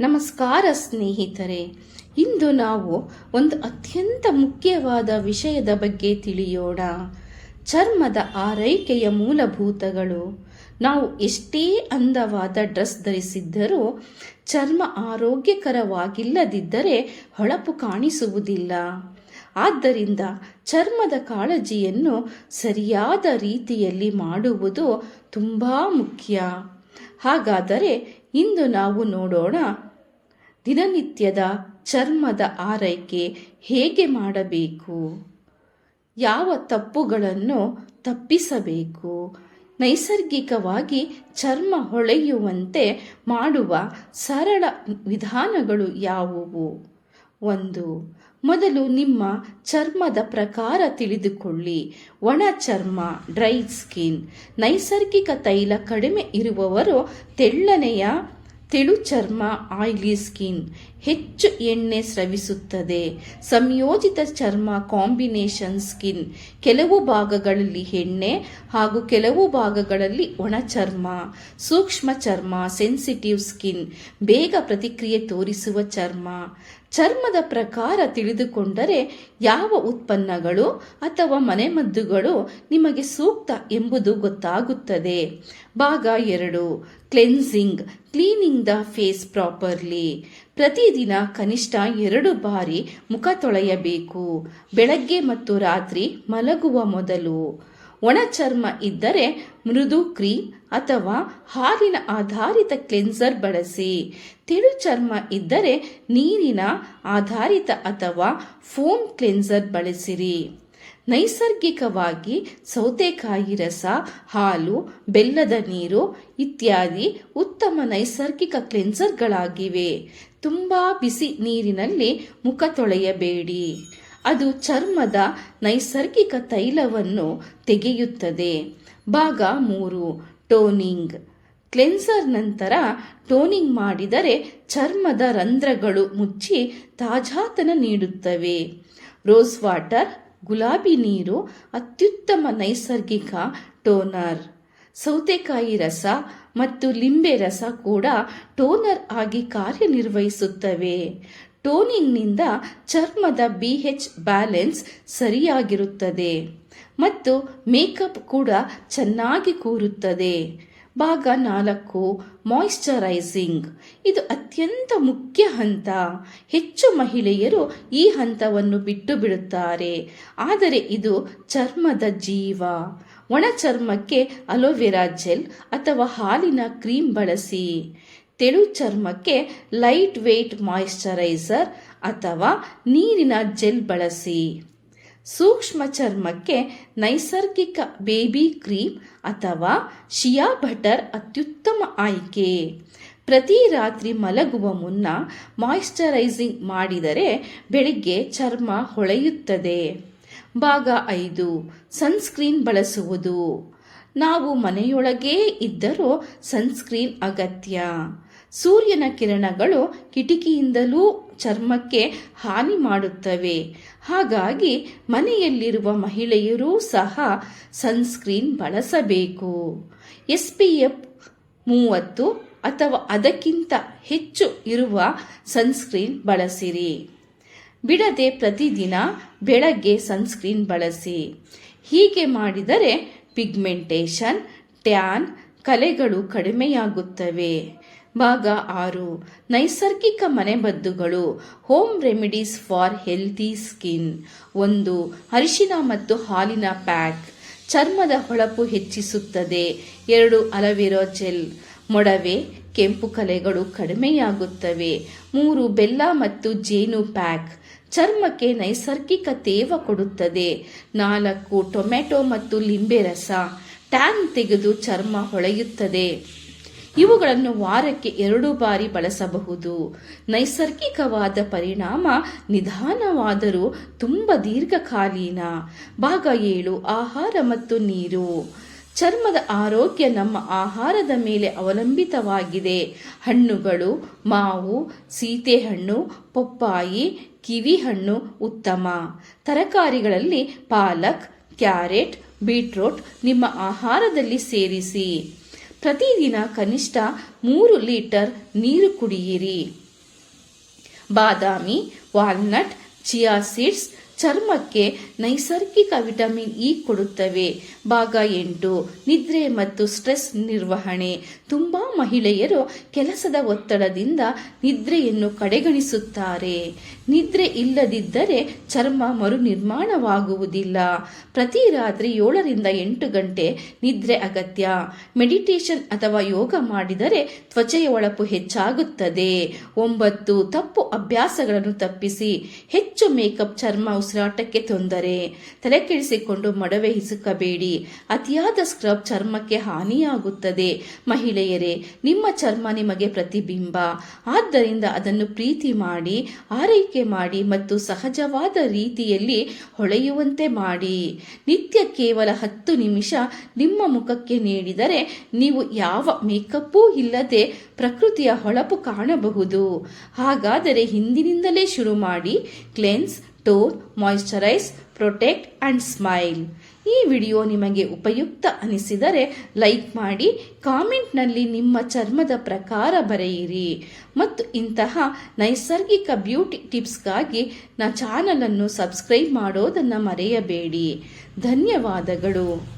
ನಮಸ್ಕಾರ ಸ್ನೇಹಿತರೆ, ಇಂದು ನಾವು ಒಂದು ಅತ್ಯಂತ ಮುಖ್ಯವಾದ ವಿಷಯದ ಬಗ್ಗೆ ತಿಳಿಯೋಣ. ಚರ್ಮದ ಆರೈಕೆಯ ಮೂಲಭೂತಗಳು. ನಾವು ಎಷ್ಟೇ ಅಂದವಾದ ಡ್ರೆಸ್ ಧರಿಸಿದ್ದರೂ ಚರ್ಮ ಆರೋಗ್ಯಕರವಾಗಿಲ್ಲದಿದ್ದರೆ ಹೊಳಪು ಕಾಣಿಸುವುದಿಲ್ಲ. ಆದ್ದರಿಂದ ಚರ್ಮದ ಕಾಳಜಿಯನ್ನು ಸರಿಯಾದ ರೀತಿಯಲ್ಲಿ ಮಾಡುವುದು ತುಂಬ ಮುಖ್ಯ. ಹಾಗಾದರೆ ಇಂದು ನಾವು ನೋಡೋಣ ದಿನನಿತ್ಯದ ಚರ್ಮದ ಆರೈಕೆ ಹೇಗೆ ಮಾಡಬೇಕು? ಯಾವ ತಪ್ಪುಗಳನ್ನು ತಪ್ಪಿಸಬೇಕು? ನೈಸರ್ಗಿಕವಾಗಿ ಚರ್ಮ ಹೊಳೆಯುವಂತೆ ಮಾಡುವ ಸರಳ ವಿಧಾನಗಳು ಯಾವುವು? ಒಂದು, ಮೊದಲು ನಿಮ್ಮ ಚರ್ಮದ ಪ್ರಕಾರ ತಿಳಿದುಕೊಳ್ಳಿ. ಒಣ ಚರ್ಮ, ಡ್ರೈ ಸ್ಕಿನ್, ನೈಸರ್ಗಿಕ ತೈಲ ಕಡಿಮೆ ಇರುವವರು ತೆಳ್ಳನೆಯ ತೆಳು ಚರ್ಮ ಆಯಿಲಿ ಸ್ಕಿನ್ ಹೆಚ್ಚು ಎಣ್ಣೆ ಸ್ರವಿಸುತ್ತದೆ. ಸಂಯೋಜಿತ ಚರ್ಮ ಕಾಂಬಿನೇಷನ್ ಸ್ಕಿನ್. ಕೆಲವು ಭಾಗಗಳಲ್ಲಿ ಎಣ್ಣೆ ಹಾಗೂ ಕೆಲವು ಭಾಗಗಳಲ್ಲಿ ಒಣ ಚರ್ಮ ಸೂಕ್ಷ್ಮ ಚರ್ಮ, ಸೆನ್ಸಿಟಿವ್ ಸ್ಕಿನ್. ಬೇಗ ಪ್ರತಿಕ್ರಿಯೆ ತೋರಿಸುವ ಚರ್ಮ. ಚರ್ಮದ ಪ್ರಕಾರ ತಿಳಿದುಕೊಂಡರೆ ಯಾವ ಉತ್ಪನ್ನಗಳು ಅಥವಾ ಮನೆಮದ್ದುಗಳು ನಿಮಗೆ ಸೂಕ್ತ ಎಂಬುದು ಗೊತ್ತಾಗುತ್ತದೆ. ಭಾಗ ಎರಡು, cleansing, cleaning the face properly. ಪ್ರತಿದಿನ ಕನಿಷ್ಠ ಎರಡು ಬಾರಿ ಮುಖ ತೊಳೆಯಬೇಕು. ಬೆಳಗ್ಗೆ ಮತ್ತು ರಾತ್ರಿ ಮಲಗುವ ಮೊದಲು. ಒಣ ಚರ್ಮ ಇದ್ದರೆ ಮೃದು ಕ್ರೀಮ್ ಅಥವಾ ಹಾಲಿನ ಆಧಾರಿತ ಕ್ಲೆನ್ಸರ್ ಬಳಸಿ. ತೆಳು ಚರ್ಮ ಇದ್ದರೆ ನೀರಿನ ಆಧಾರಿತ ಅಥವಾ ಫೋಮ್ ಕ್ಲೆನ್ಸರ್ ಬಳಸಿರಿ. ನೈಸರ್ಗಿಕವಾಗಿ ಸೌತೆಕಾಯಿ ರಸ, ಹಾಲು, ಬೆಲ್ಲದ ನೀರು ಇತ್ಯಾದಿ ಉತ್ತಮ ನೈಸರ್ಗಿಕ ಕ್ಲೆನ್ಸರ್ಗಳಾಗಿವೆ. ತುಂಬ ಬಿಸಿ ನೀರಿನಲ್ಲಿ ಮುಖ ತೊಳೆಯಬೇಡಿ. ಅದು ಚರ್ಮದ ನೈಸರ್ಗಿಕ ತೈಲವನ್ನು ತೆಗೆಯುತ್ತದೆ. ಭಾಗ ಮೂರು, ಟೋನಿಂಗ್. ಕ್ಲೆನ್ಸರ್ ನಂತರ ಟೋನಿಂಗ್ ಮಾಡಿದರೆ ಚರ್ಮದ ರಂಧ್ರಗಳು ಮುಚ್ಚಿ ತಾಜಾತನ ನೀಡುತ್ತವೆ. ರೋಸ್ ವಾಟರ್, ಗುಲಾಬಿ ನೀರು, ಅತ್ಯುತ್ತಮ ನೈಸರ್ಗಿಕ ಟೋನರ್. ಸೌತೆಕಾಯಿ ರಸ ಮತ್ತು ಲಿಂಬೆ ರಸ ಕೂಡ ಟೋನರ್ ಆಗಿ ಕಾರ್ಯನಿರ್ವಹಿಸುತ್ತವೆ. ಟೋನಿಂಗ್ನಿಂದ ಚರ್ಮದ ಬಿ ಎಚ್ ಬ್ಯಾಲೆನ್ಸ್ ಸರಿಯಾಗಿರುತ್ತದೆ ಮತ್ತು ಮೇಕಪ್ ಕೂಡ ಚೆನ್ನಾಗಿ ಕೂರುತ್ತದೆ. ಭಾಗ ನಾಲ್ಕು ಮಾಯಿಶ್ಚರೈಸಿಂಗ್ ಇದು ಅತ್ಯಂತ ಮುಖ್ಯ ಹಂತ. ಹೆಚ್ಚು ಮಹಿಳೆಯರು ಈ ಹಂತವನ್ನು ಬಿಟ್ಟು ಬಿಡುತ್ತಾರೆ ಆದರೆ ಇದು ಚರ್ಮದ ಜೀವ. ಒಣ ಚರ್ಮಕ್ಕೆ ಅಲೋವೆರಾ ಜೆಲ್ ಅಥವಾ ಹಾಲಿನ ಕ್ರೀಮ್ ಬಳಸಿ. ತೆಳು ಚರ್ಮಕ್ಕೆ ಲೈಟ್ ವೆಯ್ಟ್ ಮಾಯಿಶ್ಚರೈಸರ್ ಅಥವಾ ನೀರಿನ ಜೆಲ್ ಬಳಸಿ. ಸೂಕ್ಷ್ಮ ಚರ್ಮಕ್ಕೆ ನೈಸರ್ಗಿಕ ಬೇಬಿ ಕ್ರೀಮ್ ಅಥವಾ ಶಿಯಾ ಬಟರ್ ಅತ್ಯುತ್ತಮ ಆಯ್ಕೆ. ಪ್ರತಿ ರಾತ್ರಿ ಮಲಗುವ ಮುನ್ನ ಮಾಯಿಶ್ಚರೈಸಿಂಗ್ ಮಾಡಿದರೆ ಬೆಳಿಗ್ಗೆ ಚರ್ಮ ಹೊಳೆಯುತ್ತದೆ. ಭಾಗ ಐದು, ಸನ್ಸ್ಕ್ರೀನ್ ಬಳಸುವುದು. ನಾವು ಮನೆಯೊಳಗೇ ಇದ್ದರೂ ಸನ್ಸ್ಕ್ರೀನ್ ಅಗತ್ಯ. ಸೂರ್ಯನ ಕಿರಣಗಳು ಕಿಟಕಿಯಿಂದಲೂ ಚರ್ಮಕ್ಕೆ ಹಾನಿ ಮಾಡುತ್ತವೆ. ಹಾಗಾಗಿ ಮನೆಯಲ್ಲಿರುವ ಮಹಿಳೆಯರೂ ಸಹ ಸನ್ಸ್ಕ್ರೀನ್ ಬಳಸಬೇಕು. ಎಸ್ ಪಿ ಎಫ್ ಮೂವತ್ತು ಅಥವಾ ಅದಕ್ಕಿಂತ ಹೆಚ್ಚು ಇರುವ ಸನ್ಸ್ಕ್ರೀನ್ ಬಳಸಿರಿ. ಬಿಡದೆ ಪ್ರತಿದಿನ ಬೆಳಗ್ಗೆ ಸನ್ಸ್ಕ್ರೀನ್ ಬಳಸಿ. ಹೀಗೆ ಮಾಡಿದರೆ ಪಿಗ್ಮೆಂಟೇಷನ್, ಟ್ಯಾನ್ ಕಲೆಗಳು ಕಡಿಮೆಯಾಗುತ್ತವೆ. ಭಾಗ ಆರು. ನೈಸರ್ಗಿಕ ಮನೆಮದ್ದುಗಳು home remedies for healthy skin ಒಂದು, ಅರಿಶಿನ ಮತ್ತು ಹಾಲಿನ ಪ್ಯಾಕ್. ಚರ್ಮದ ಹೊಳಪು ಹೆಚ್ಚಿಸುತ್ತದೆ. ಎರಡು, ಅಲವಿರೋ ಜೆಲ್. ಮೊಡವೆ, ಕೆಂಪು ಕಲೆಗಳು ಕಡಿಮೆಯಾಗುತ್ತವೆ. ಮೂರು, ಬೆಲ್ಲ ಮತ್ತು ಜೇನು ಪ್ಯಾಕ್. ಚರ್ಮಕ್ಕೆ ನೈಸರ್ಗಿಕ ತೇವ ಕೊಡುತ್ತದೆ. ನಾಲ್ಕು ಟೊಮೆಟೊ ಮತ್ತು ಲಿಂಬೆ ರಸ. ಟ್ಯಾನ್ ತೆಗೆದು ಚರ್ಮ ಹೊಳೆಯುತ್ತದೆ. ಇವುಗಳನ್ನು ವಾರಕ್ಕೆ ಎರಡು ಬಾರಿ ಬಳಸಬಹುದು. ನೈಸರ್ಗಿಕವಾದ ಪರಿಣಾಮ ನಿಧಾನವಾದರೂ ತುಂಬ ದೀರ್ಘಕಾಲೀನ. ಭಾಗ ಏಳು, ಆಹಾರ ಮತ್ತು ನೀರು. ಚರ್ಮದ ಆರೋಗ್ಯ ನಮ್ಮ ಆಹಾರದ ಮೇಲೆ ಅವಲಂಬಿತವಾಗಿದೆ. ಹಣ್ಣುಗಳು, ಮಾವು, ಸೀತೆಹಣ್ಣು, ಪಪ್ಪಾಯಿ, ಕಿವಿಹಣ್ಣು ಉತ್ತಮ. ತರಕಾರಿಗಳಲ್ಲಿ ಪಾಲಕ್, ಕ್ಯಾರೆಟ್, ಬೀಟ್ರೋಟ್ ನಿಮ್ಮ ಆಹಾರದಲ್ಲಿ ಸೇರಿಸಿ. ಪ್ರತಿದಿನ ಕನಿಷ್ಠ ಮೂರು ಲೀಟರ್ ನೀರು ಕುಡಿಯಿರಿ. ಬಾದಾಮಿ ವಾಲ್ನಟ್ ಚಿಯಾ ಸೀಡ್ಸ್ ಚರ್ಮಕ್ಕೆ ನೈಸರ್ಗಿಕ ವಿಟಮಿನ್ ಇ ಕೊಡುತ್ತವೆ. ಭಾಗ ಎಂಟು, ನಿದ್ರೆ ಮತ್ತು ಸ್ಟ್ರೆಸ್ ನಿರ್ವಹಣೆ. ತುಂಬ ಮಹಿಳೆಯರು ಕೆಲಸದ ಒತ್ತಡದಿಂದ ನಿದ್ರೆಯನ್ನು ಕಡೆಗಣಿಸುತ್ತಾರೆ. ನಿದ್ರೆ ಇಲ್ಲದಿದ್ದರೆ ಚರ್ಮ ಮರುನಿರ್ಮಾಣವಾಗುವುದಿಲ್ಲ. ಪ್ರತಿ ರಾತ್ರಿ ಏಳರಿಂದ ಎಂಟು ಗಂಟೆ ನಿದ್ರೆ ಅಗತ್ಯ. ಮೆಡಿಟೇಷನ್ ಅಥವಾ ಯೋಗ ಮಾಡಿದರೆ ತ್ವಚೆಯ ಒಳಪು ಹೆಚ್ಚಾಗುತ್ತದೆ. ಒಂಬತ್ತು, ತಪ್ಪು ಅಭ್ಯಾಸಗಳನ್ನು ತಪ್ಪಿಸಿ. ಹೆಚ್ಚು ಮೇಕಪ್ ಚರ್ಮ ಉಸಿರಾಟಕ್ಕೆ ತೊಂದರೆ. ತಲೆ ಕೆಡಿಸಿಕೊಂಡು ಮಡವೆ ಹಿಸುಕಬೇಡಿ. ಅತಿಯಾದ ಸ್ಕ್ರಬ್ ಚರ್ಮಕ್ಕೆ ಹಾನಿಯಾಗುತ್ತದೆ. ಮಹಿಳೆಯರೇ, ನಿಮ್ಮ ಚರ್ಮ ನಿಮಗೆ ಪ್ರತಿಬಿಂಬ. ಆದ್ದರಿಂದ ಅದನ್ನು ಪ್ರೀತಿ ಮಾಡಿ, ಆರೈಕೆ ಮಾಡಿ ಮತ್ತು ಸಹಜವಾದ ರೀತಿಯಲ್ಲಿ ಹೊಳೆಯುವಂತೆ ಮಾಡಿ. ನಿತ್ಯ ಕೇವಲ ಹತ್ತು ನಿಮಿಷ ನಿಮ್ಮ ಮುಖಕ್ಕೆ ನೀಡಿದರೆ ನೀವು ಯಾವ ಮೇಕಪ್ಪೂ ಇಲ್ಲದೆ ಪ್ರಕೃತಿಯ ಹೊಳಪು ಕಾಣಬಹುದು. ಹಾಗಾದರೆ ಹಿಂದಿನಿಂದಲೇ ಶುರು ಮಾಡಿ, cleanse tone moisturise protect and smile ಈ ವಿಡಿಯೋ ನಿಮಗೆ ಉಪಯುಕ್ತ ಅನಿಸಿದರೆ ಲೈಕ್ ಮಾಡಿ ಕಾಮೆಂಟ್ನಲ್ಲಿ ನಿಮ್ಮ ಚರ್ಮದ ಪ್ರಕಾರ ಬರೆಯಿರಿ. ಮತ್ತು ಇಂತಹ ನೈಸರ್ಗಿಕ ಬ್ಯೂಟಿ ಟಿಪ್ಸ್ಗಾಗಿ ನಾ ಚಾನಲನ್ನು ಸಬ್ಸ್ಕ್ರೈಬ್ ಮಾಡೋದನ್ನು ಮರೆಯಬೇಡಿ. ಧನ್ಯವಾದಗಳು.